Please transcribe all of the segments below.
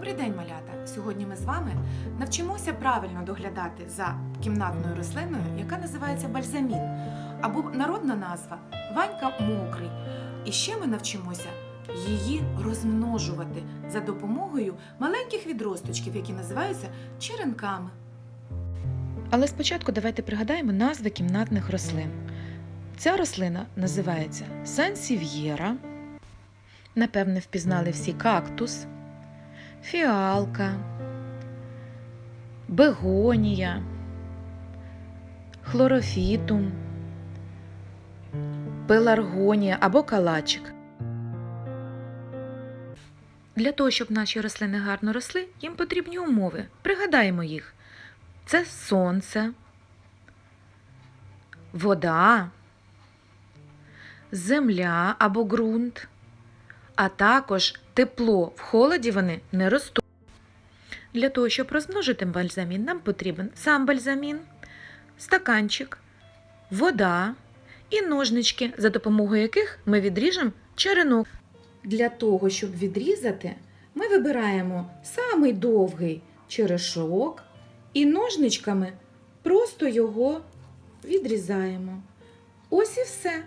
Добрий день, малята! Сьогодні ми з вами навчимося правильно доглядати за кімнатною рослиною, яка називається бальзамін, або народна назва Ванька мокрий. І ще ми навчимося її розмножувати за допомогою маленьких відросточків, які називаються черенками. Але спочатку давайте пригадаємо назви кімнатних рослин. Ця рослина називається сансів'єра. Напевне, впізнали всі кактус, фіалка, бегонія, хлорофітум, пеларгонія або калачик. Для того, щоб наші рослини гарно росли, їм потрібні умови. Пригадаємо їх. Це сонце, вода, земля або ґрунт, а також тепло. В холоді вони не ростуть. Для того, щоб розмножити бальзамін, нам потрібен сам бальзамін, стаканчик, вода і ножнички, за допомогою яких ми відріжемо черенок. Для того, щоб відрізати, ми вибираємо самий довгий черешок і ножничками просто його відрізаємо. Ось і все.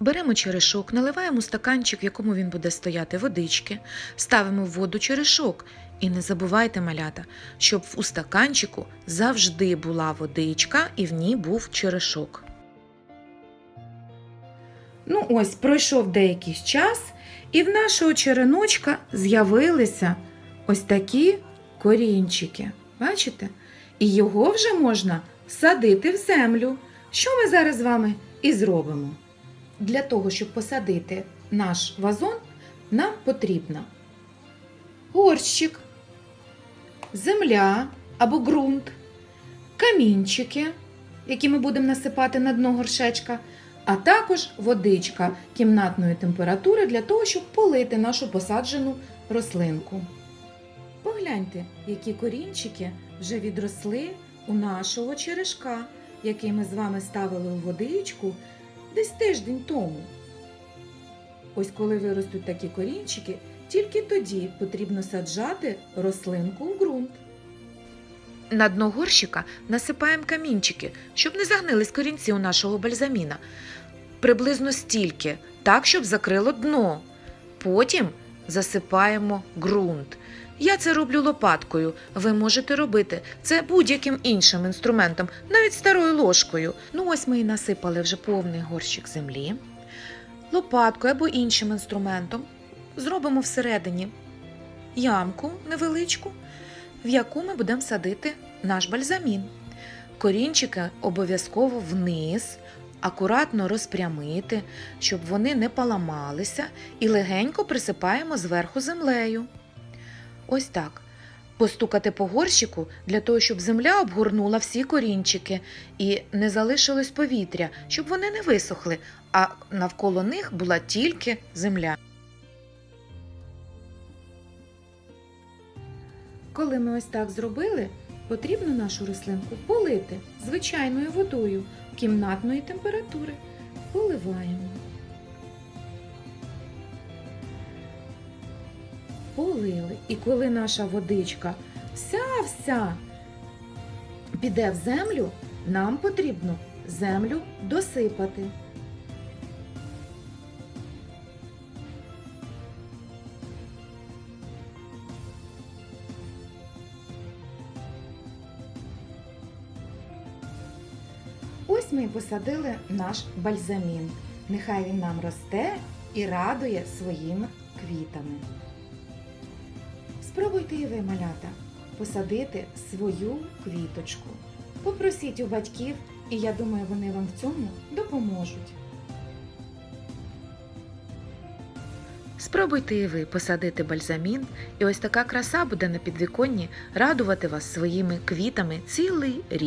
Беремо черешок, наливаємо стаканчик, в якому він буде стояти водички, ставимо в воду черешок. І не забувайте, малята, щоб у стаканчику завжди була водичка і в ній був черешок. Ну, ось пройшов деякий час, і в нашого череночка з'явилися ось такі корінчики. Бачите? І його вже можна садити в землю. Що ми зараз з вами і зробимо? Для того, щоб посадити наш вазон, нам потрібно горщик, земля або ґрунт, камінчики, які ми будемо насипати на дно горшечка, а також водичка кімнатної температури для того, щоб полити нашу посаджену рослинку. Погляньте, які корінчики вже відросли у нашого черешка, який ми з вами ставили у водичку десь тиждень тому. Ось коли виростуть такі корінчики, тільки тоді потрібно саджати рослинку в ґрунт. На дно горщика насипаємо камінчики, щоб не загнились корінці у нашого бальзаміна. Приблизно стільки, так, щоб закрило дно. Потім засипаємо ґрунт. Я це роблю лопаткою. Ви можете робити це будь-яким іншим інструментом, навіть старою ложкою. Ну ось ми і насипали вже повний горщик землі. Лопаткою або іншим інструментом зробимо всередині ямку невеличку, в яку ми будемо садити наш бальзамін. Корінчики обов'язково вниз, акуратно розпрямити, щоб вони не поламалися, і легенько присипаємо зверху землею. Ось так. Постукати по горщику для того, щоб земля обгорнула всі корінчики і не залишилось повітря, щоб вони не висохли, а навколо них була тільки земля. Коли ми ось так зробили, потрібно нашу рослинку полити звичайною водою кімнатної температури. Поливаємо. Полили. І коли наша водичка вся-вся піде в землю, нам потрібно землю досипати. Ось ми і посадили наш бальзамін. Нехай він нам росте і радує своїми квітами. Спробуйте і ви, малята, посадити свою квіточку. Попросіть у батьків, і я думаю, вони вам в цьому допоможуть. Спробуйте і ви посадити бальзамін, і ось така краса буде на підвіконні радувати вас своїми квітами цілий рік.